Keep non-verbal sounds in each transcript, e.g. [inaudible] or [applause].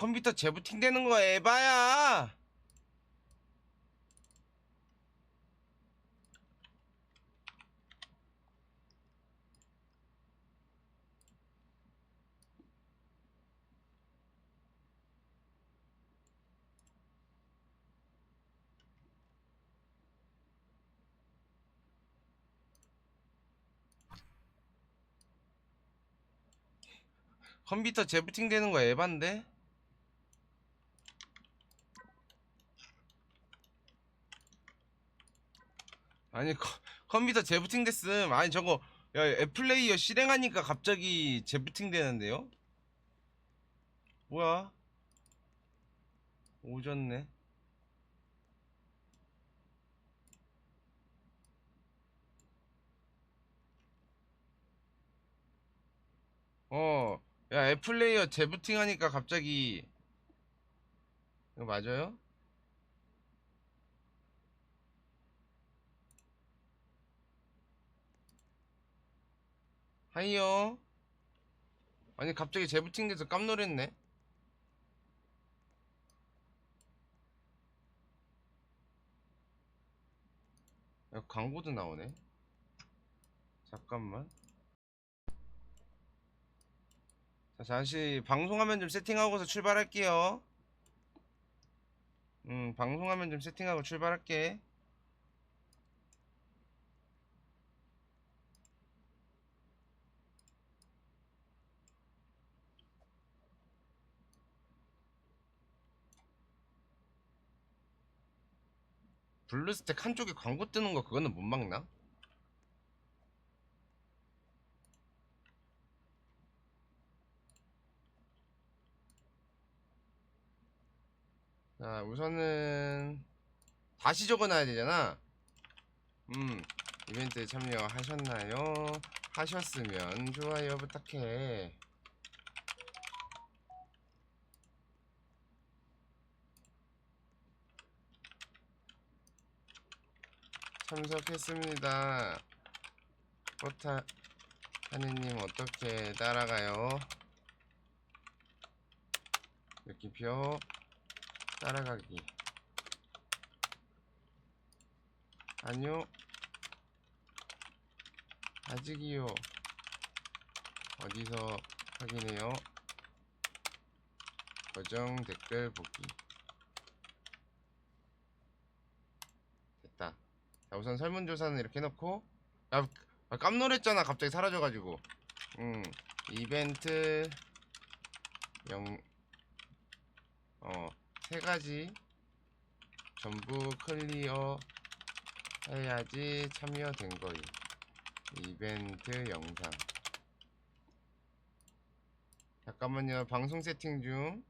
컴퓨터 재부팅 되는 거 에바야. 컴퓨터 재부팅 되는 거 에반데? 아니 컴, 컴퓨터 재부팅 됐음 아니 저거 야 애플레이어 실행하니까 갑자기 재부팅 되는데요? 뭐야? 오졌네 어, 야, 애플레이어 재부팅 하니까 갑자기, 이거 맞아요? 하이요? 아니, 갑자기 재부팅 돼서 깜놀했네? 야, 광고도 나오네? 잠깐만. 자, 잠시 방송화면 좀 세팅하고서 출발할게요. 음, 방송화면 좀 세팅하고 출발할게. 블루스택 한쪽에 광고 뜨는 거 그거는 못 막나? 자, 우선은 다시 적어놔야 되잖아. 음, 이벤트에 참여하셨나요? 하셨으면 좋아요 부탁해. 참석했습니다. 포타 하느님 어떻게 따라가요? 느낌표. 따라가기. 아니요 아직이요. 어디서 확인해요? 고정 댓글 보기 됐다 자 우선 설문조사는 이렇게 해놓고 야 아, 깜놀했잖아 갑자기 사라져가지고 음 이벤트 영 어, 세 가지 전부 클리어 해야지 참여된 거임. 이벤트 영상. 잠깐만요. 방송 세팅 중.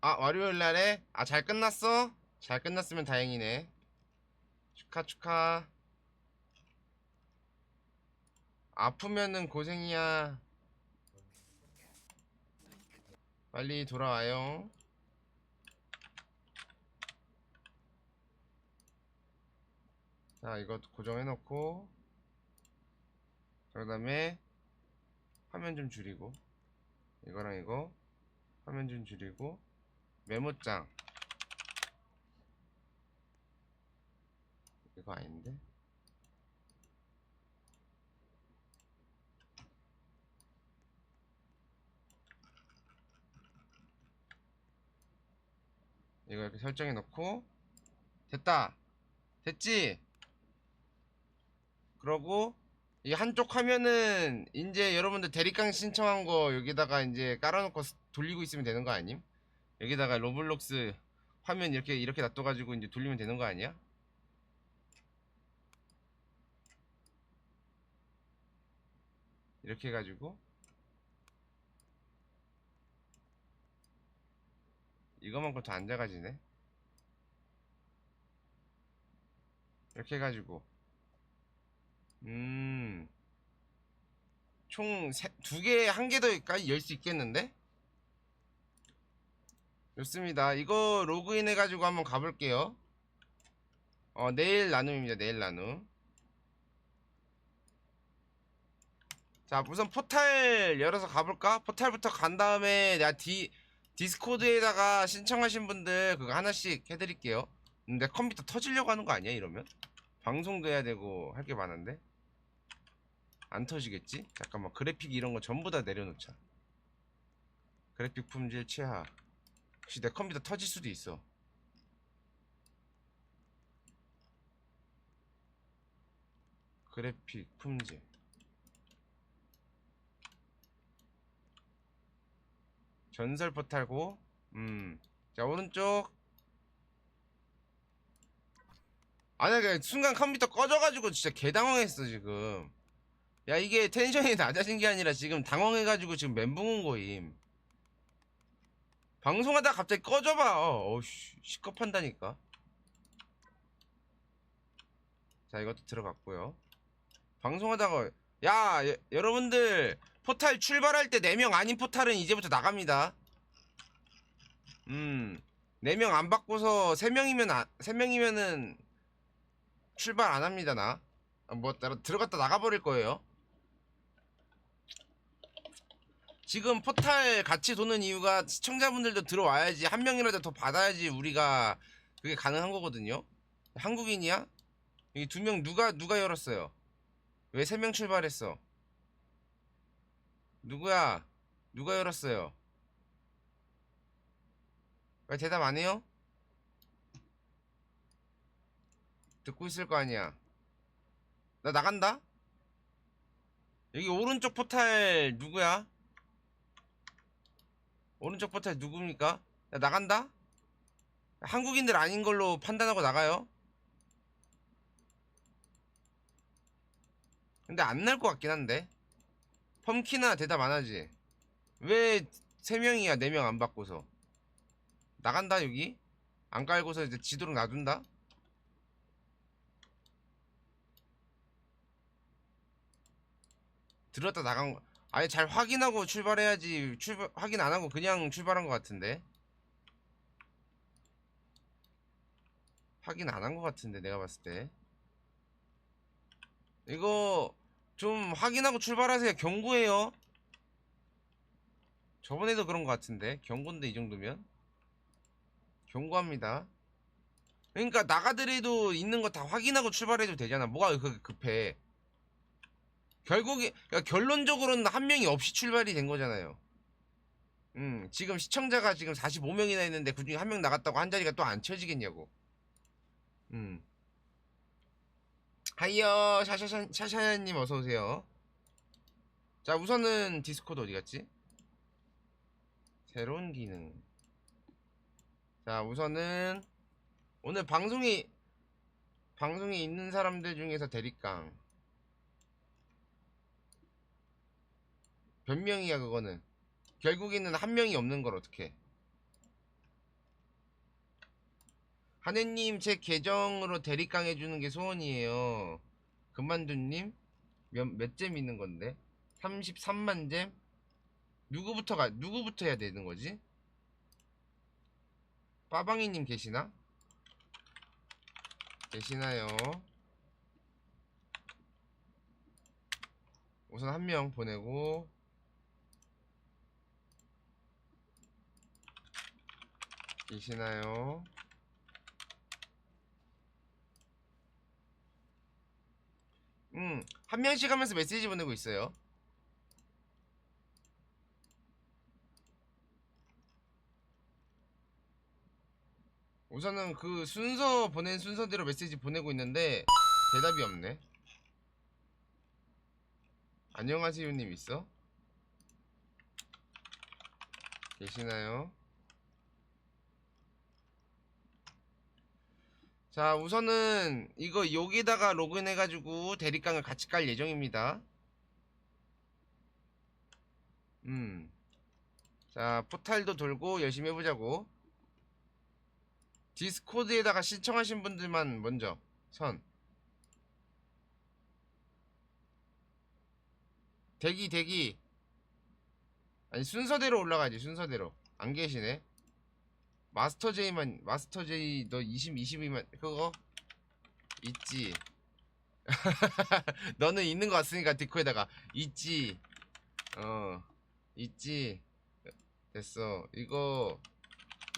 아, 월요일 날에? 아, 잘 끝났어? 잘 끝났으면 다행이네. 축하, 축하. 아프면은 고생이야. 빨리 돌아와요. 자, 이거 고정해놓고, 그 다음에, 화면 좀 줄이고, 이거랑 이거, 화면 좀 줄이고, 메모장. 이거 아닌데? 이거 이렇게 설정해 놓고. 됐다. 됐지? 그러고 이 한쪽 화면은 이제 여러분들 대립강 신청한 거 여기다가 이제 깔아놓고 스- 돌리고 있으면 되는 거 아님? 여기다가 로블록스 화면 이렇게 이렇게 놔둬가지고 이제 돌리면 되는 거 아니야 이렇게 해가지고 이거만큼 더 안 작아지네. 이렇게 해가지고 음. 총 두 개, 한 개 더까지 열 수 있겠는데? 좋습니다. 이거 로그인 해가지고 한번 가볼게요. 어, 내일 나눔입니다. 내일 나눔. 자 우선 포탈 열어서 가볼까? 포탈부터 간 다음에 내가 디 디스코드에다가 신청하신 분들 그거 하나씩 해드릴게요. 내 컴퓨터 터지려고 하는 거 아니야 이러면? 방송도 해야 되고 할 게 많은데 안 터지겠지? 잠깐만 그래픽 이런 거 전부 다 내려놓자. 그래픽 품질 최하. 혹시 내 컴퓨터 터질 수도 있어. 그래픽 품질. 전설 포탈고 음. 자, 오른쪽. 아니야, 그냥 순간 컴퓨터 꺼져가지고 진짜 개당황했어, 지금. 야, 이게 텐션이 낮아진 게 아니라 지금 당황해가지고 지금 멘붕 온 거임. 방송하다 가 갑자기 꺼져봐. 어, 어우씨, 시겁한다니까. 자, 이것도 들어갔고요. 방송하다가, 야, 여, 여러분들, 포탈 출발할 때 4명 아닌 포탈은 이제부터 나갑니다. 음, 4명 안 바꿔서 3명이면, 아, 3명이면은 출발 안 합니다, 나. 아, 뭐, 들어갔다 나가버릴 거예요. 지금 포탈 같이 도는 이유가 시청자분들도 들어와야지, 한 명이라도 더 받아야지 우리가 그게 가능한 거거든요. 한국인이야? 이 두 명 누가, 누가 열었어요? 왜 세 명 출발했어? 누구야? 누가 열었어요? 왜 대답 안 해요? 듣고 있을 거 아니야. 나 나간다? 여기 오른쪽 포탈 누구야? 오른쪽 포탈 누굽니까? 나 나간다? 한국인들 아닌 걸로 판단하고 나가요? 근데 안 날 것 같긴 한데. 펌키나 대답 안 하지? 왜 3명이야 4명 안 바꿔서 나간다 여기? 안 깔고서 이제 지도록 놔둔다? 들었다 나간 거 아예 잘 확인하고 출발해야지 출발 확인 안 하고 그냥 출발한 것 같은데 확인 안 한 것 같은데 내가 봤을 때 이거 좀 확인하고 출발하세요. 경고해요. 저번에도 그런 것 같은데 경고인데 이 정도면 경고합니다. 그러니까 나가더라도 있는 거 다 확인하고 출발해도 되잖아. 뭐가 그렇게 급해? 결국에 그러니까 결론적으로는 한 명이 없이 출발이 된 거잖아요. 음 지금 시청자가 지금 45명이나 있는데 그중에 한 명 나갔다고 한 자리가 또 안 채워지겠냐고. 음. 하이요 샤샤샤 샤샤님 어서 오세요. 자 우선은 디스코드 어디 갔지? 새로운 기능. 자 우선은 오늘 방송이 방송에 있는 사람들 중에서 대립강 변명이야 그거는 결국에는 한 명이 없는 걸 어떻게? 하느님 제 계정으로 대립강 해주는 게 소원이에요. 금만두님 몇, 몇잼 있는 건데? 33만 잼? 누구부터 가 누구부터 해야 되는 거지? 빠방이님 계시나? 계시나요? 우선 한 명 보내고 계시나요? 음, 한 명씩 하면서 메시지 보내고 있어요. 우선은 그 순서 보낸 순서대로 메시지 보내고 있는데 대답이 없네. 안녕하세요님 있어? 계시나요? 자 우선은 이거 여기다가 로그인 해가지고 대립강을 같이 깔 예정입니다. 음 자 포탈도 돌고 열심히 해보자고. 디스코드에다가 신청하신 분들만 먼저 선. 대기 대기. 아니 순서대로 올라가지 순서대로. 안 계시네 마스터 제이만 마스터 제이 너 20, 22만 그거? 있지. [laughs] 너는 있는 거 같으니까 디코에다가. 있지. 어 있지. 됐어. 이거